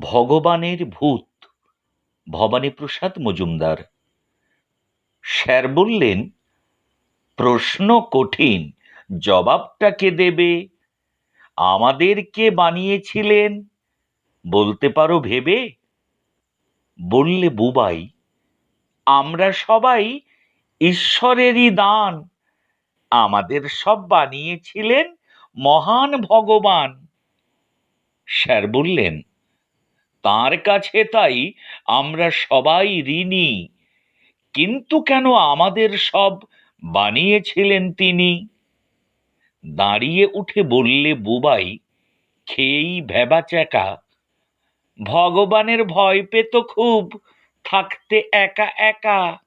ভগবানের ভূত, ভবানীপ্রসাদ মজুমদার। স্যার বললেন, প্রশ্ন কঠিন, জবাবটা কে দেবে? আমাদের কে বানিয়েছিলেন? বলতে পারো ভেবে? বললে বুবাই, আমরা সবাই ঈশ্বরেরই দান। আমাদের সব বানিয়েছিলেন মহান ভগবান। স্যার বললেন তার কাছে তাই আমরা সবাই ঋণী। কিন্তু কেন আমাদের সব বানিয়েছিলেন তিনি? দাঁড়িয়ে উঠে বললে বুবাই, খেয়েই ভেবাচ্যাকা ভগবানের ভয় পেত খুব, থাকতে একা একা।